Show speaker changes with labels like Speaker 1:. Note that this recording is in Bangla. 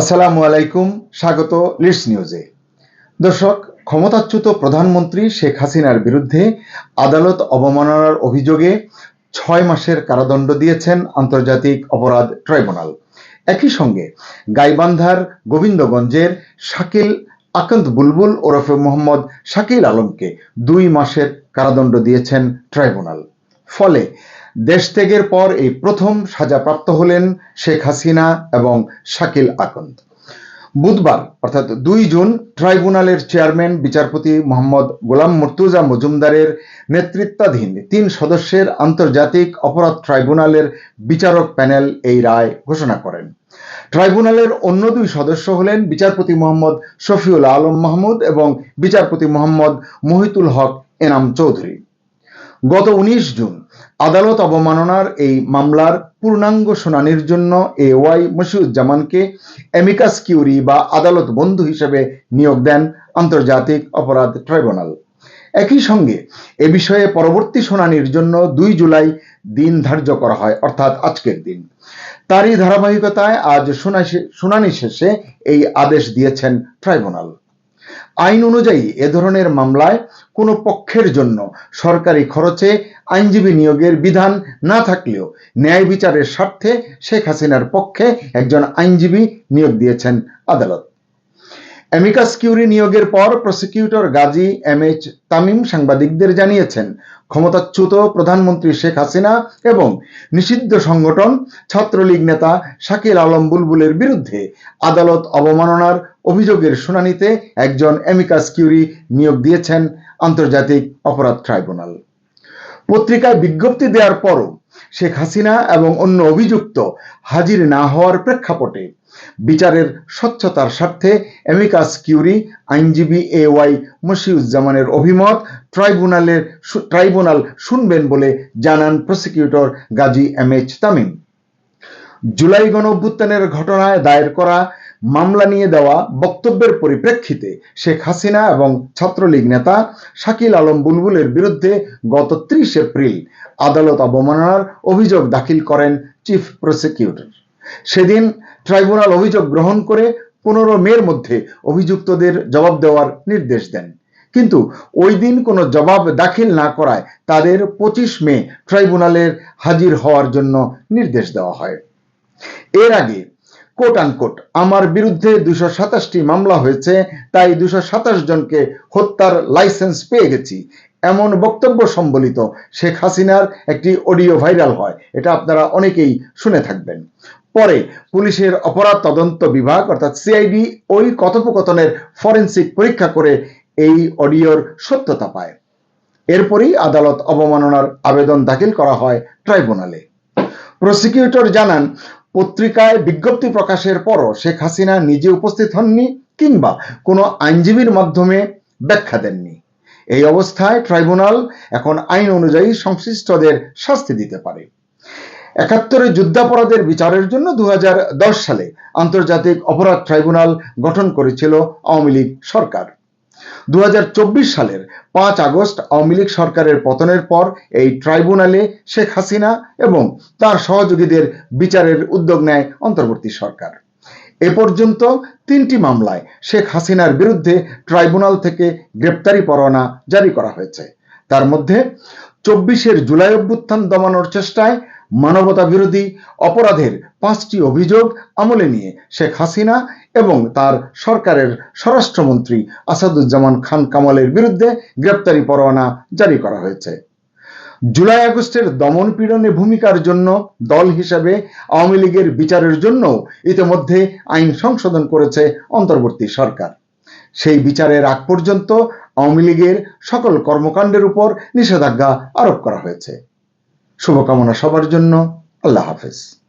Speaker 1: আসসালামু আলাইকুম, স্বাগত লিডস নিউজে। দর্শক, ক্ষমতাচ্যুত প্রধানমন্ত্রী শেখ হাসিনার বিরুদ্ধে আদালত অবমাননার অভিযোগে ছয় মাসের কারাদণ্ড দিয়েছেন আন্তর্জাতিক অপরাধ ট্রাইব্যুনাল। একই সঙ্গে গাইবান্ধার গোবিন্দগঞ্জের শাকিল আকন্ত বুলবুল ওরফে মোহাম্মদ শাকিল আলমকে দুই মাসের কারাদণ্ড দিয়েছেন ট্রাইব্যুনাল। ফলে দেশ ত্যাগের পর এই প্রথম সাজাপ্রাপ্ত হলেন শেখ হাসিনা এবং শাকিল আকন্দ। বুধবার, অর্থাৎ দুই জুন, ট্রাইব্যুনালের চেয়ারম্যান, বিচারপতি মোহাম্মদ গোলাম মুর্তুজা মজুমদারের নেতৃত্বাধীন তিন সদস্যের আন্তর্জাতিক অপরাধ ট্রাইব্যুনালের বিচারক প্যানেল এই রায় ঘোষণা করেন। ট্রাইব্যুনালের অন্য দুই সদস্য হলেন বিচারপতি মোহাম্মদ শফিউল আলম মাহমুদ এবং বিচারপতি মোহাম্মদ মহিতুল হক এনাম চৌধুরী। গত উনিশ জুন আদালত অবমাননার এই মামলার পূর্ণাঙ্গ শুনানির জন্য এ ওয়াই মশিউজ্জামানকে এমিকাস কিউরি বা আদালত বন্ধু হিসেবে নিয়োগ দেন আন্তর্জাতিক অপরাধ ট্রাইব্যুনাল। একই সঙ্গে এ বিষয়ে পরবর্তী শুনানির জন্য দুই জুলাই দিন ধার্য করা হয়, অর্থাৎ আজকের দিন। তারই ধারাবাহিকতায় আজ শুনানি শেষে এই আদেশ দিয়েছেন ট্রাইব্যুনাল। আইন অনুযায়ী এ ধরনের মামলায় কোনো পক্ষের জন্য সরকারি খরচে আইনজীবী নিয়োগের বিধান না থাকলেও ন্যায় বিচারের স্বার্থে শেখ হাসিনার পক্ষে একজন আইনজীবী নিয়োগ দিয়েছেন আদালত। অ্যামিকাস কিউরি নিয়োগের পর prosecutor Gazi M H Tamim সাংবাদিকদের জানিয়েছেন, ক্ষমতাচ্যুত প্রধানমন্ত্রী শেখ হাসিনা এবং নিষিদ্ধ সংগঠন ছাত্রলীগ নেতা শাকিল আলম বুলবুলের বিরুদ্ধে আদালত অবমাননার অভিযোগের শুনানিতে একজন এমিকাস কিউরি নিয়োগ দিয়েছেন আন্তর্জাতিক অপরাধ ট্রাইব্যুনাল। পত্রিকায় বিজ্ঞপ্তি দেওয়ার পরও শেখ হাসিনা এবং অন্য অভিযুক্ত হাজির না হওয়ার প্রেক্ষাপটে বিচারের স্বচ্ছতার স্বার্থে এমিকাস কিউরি আইনজীবী এ ওয়াই মশিউজ্জামানের অভিমত ট্রাইব্যুনালের ট্রাইব্যুনাল শুনবেন বলে জানান prosecutor Gazi M H Tamim. July গণ অভ্যুত্থানের ঘটনায় দায়ের করা মামলা নিয়ে দেওয়া বক্তব্যের পরিপ্রেক্ষিতে শেখ হাসিনা এবং ছাত্রলীগ নেতা শাকিল আলম বুলবুলের বিরুদ্ধে গত ত্রিশ এপ্রিল আদালত অবমাননার অভিযোগ দাখিল করেন চিফ প্রসিকিউটর। সেদিন ট্রাইব্যুনাল অভিযোগ গ্রহণ করে পনেরো মের মধ্যে অভিযুক্তদের জবাব দেওয়ার নির্দেশ দেন। কিন্তু ওই দিন কোনো জবাব দাখিল না করায় তাদের পঁচিশ মে ট্রাইব্যুনালের হাজির হওয়ার জন্য নির্দেশ দেওয়া হয়। এর আগে কোট আনকোট আমার বিরুদ্ধে দুশো সাতাশটি মামলা হয়েছে, তাই দুশো সাতাশ জনকে হত্যার লাইসেন্স পেয়ে গেছি। এমন বক্তব্য সম্বলিত শেখ হাসিনার একটি অডিও ভাইরাল হয়, এটা আপনারা অনেকেই শুনে থাকবেন। পরে পুলিশের অপরাধ তদন্ত বিভাগ, অর্থাৎ সিআইডি ওই কথোপকথনের ফরেন্সিক পরীক্ষা করে এই অডিওর সত্যতা পায়। এরপরই আদালত অবমাননার আবেদন দাখিল করা হয় ট্রাইব্যুনালে প্রসিকিউটর জানান পত্রিকায় বিজ্ঞপ্তি প্রকাশের পরও শেখ হাসিনা নিজে উপস্থিত হননি কিংবা কোনো আইনজীবীর মাধ্যমে ব্যাখ্যা দেননি। এই অবস্থায় ট্রাইব্যুনাল এখন আইন অনুযায়ী সংশ্লিষ্টদের শাস্তি দিতে পারে। একাত্তরে যুদ্ধাপরাধের বিচারের জন্য দু হাজার দশ সালে আন্তর্জাতিক অপরাধ ট্রাইব্যুনাল গঠন করেছিল আওয়ামী লীগ সরকার। দু সালের পাঁচ আগস্ট আওয়ামী লীগ সরকারের পতনের পর এই ট্রাইব্যুনালে শেখ হাসিনা এবং তার সহযোগীদের বিচারের উদ্যোগ নেয় অন্তর্বর্তী সরকার। এ পর্যন্ত তিনটি মামলায় শেখ হাসিনার বিরুদ্ধে ট্রাইব্যুনাল থেকে গ্রেপ্তারি পরোয়ানা জারি করা হয়েছে। তার মধ্যে চব্বিশের জুলাই অভ্যুত্থান দমানোর চেষ্টায় মানবতা বিরোধী অপরাধের পাঁচটি অভিযোগ আমলে নিয়ে শেখ হাসিনা এবং তার সরকারের স্বরাষ্ট্রমন্ত্রী আসাদুজ্জামান খান কামালের বিরুদ্ধে গ্রেপ্তারি পরোয়ানা জারি করা হয়েছে। জুলাই আগস্টের দমন পীড়নে ভূমিকার জন্য দল হিসাবে আওয়ামী লীগের বিচারের জন্য ইতিমধ্যে আইন সংশোধন করেছে অন্তর্বর্তী সরকার। সেই বিচারের আগ পর্যন্ত আওয়ামী লীগের সকল কর্মকাণ্ডের উপর নিষেধাজ্ঞা আরোপ করা হয়েছে। শুভকামনা সবার জন্য। আল্লাহ হাফেজ।